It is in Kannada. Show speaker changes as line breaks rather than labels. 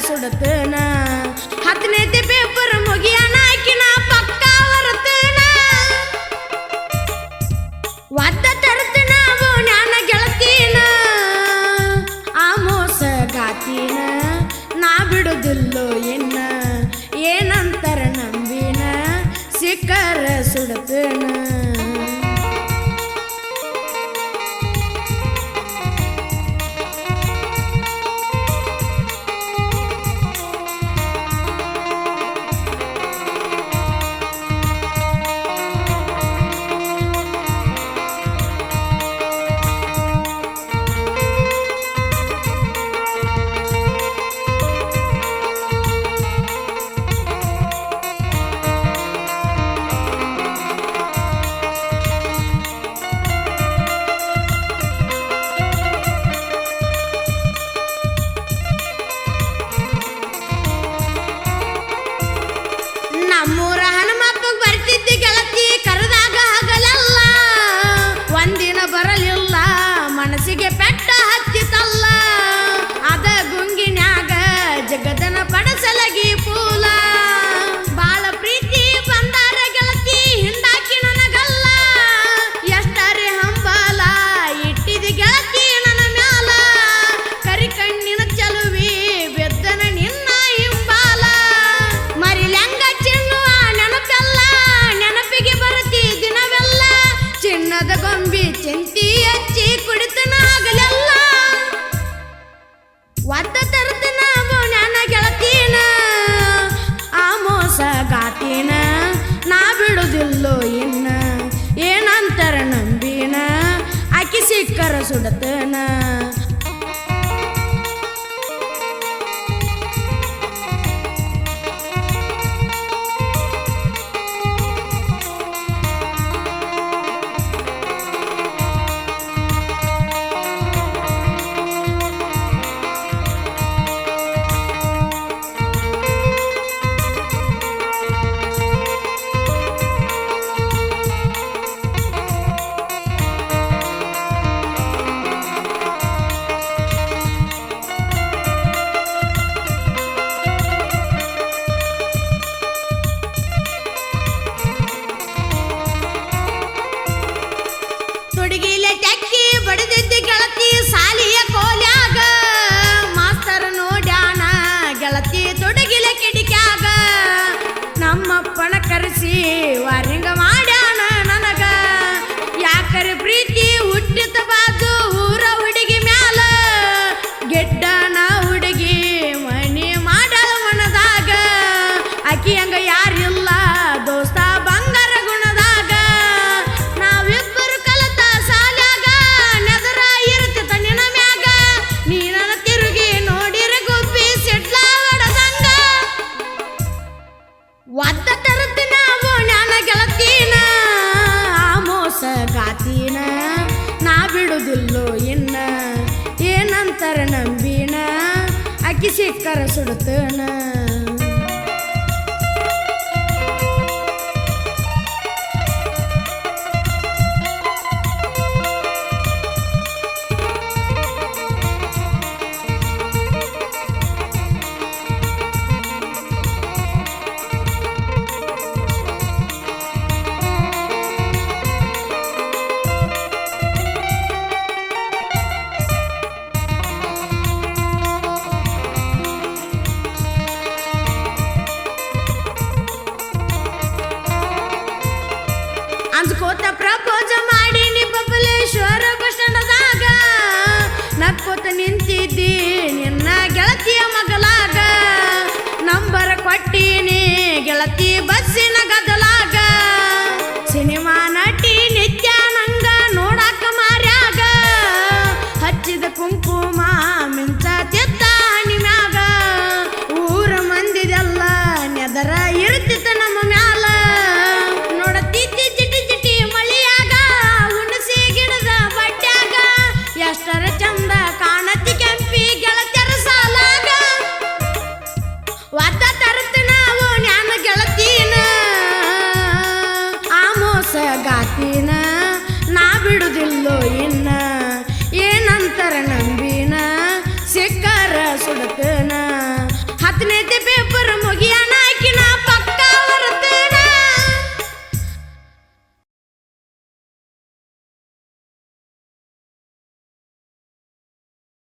சுடுத்துனா. சுடத்துன ಏನಂತರ ನಂಬಿನ ಅಕ್ಕಿ ಸಿಕ್ಕರ ಸುಡತನ ಅಂದ್ಕೋತ ಪ್ರಪೋಜ ಮಾಡಿ ಬಬಲೇಶ್ವರ ಬಸ್ ಸ್ಟ್ಯಾಂಡದಾಗ. ನಕ್ಕೋತ ನಿಂತಿದ್ದಿ ನಿನ್ನ ಗೆಳತಿಯ ಮಗಲಾಗ ನಂಬರ್ ಕೊಟ್ಟೀನಿ ಗೆಳತಿ ಬಸ್ಸಿ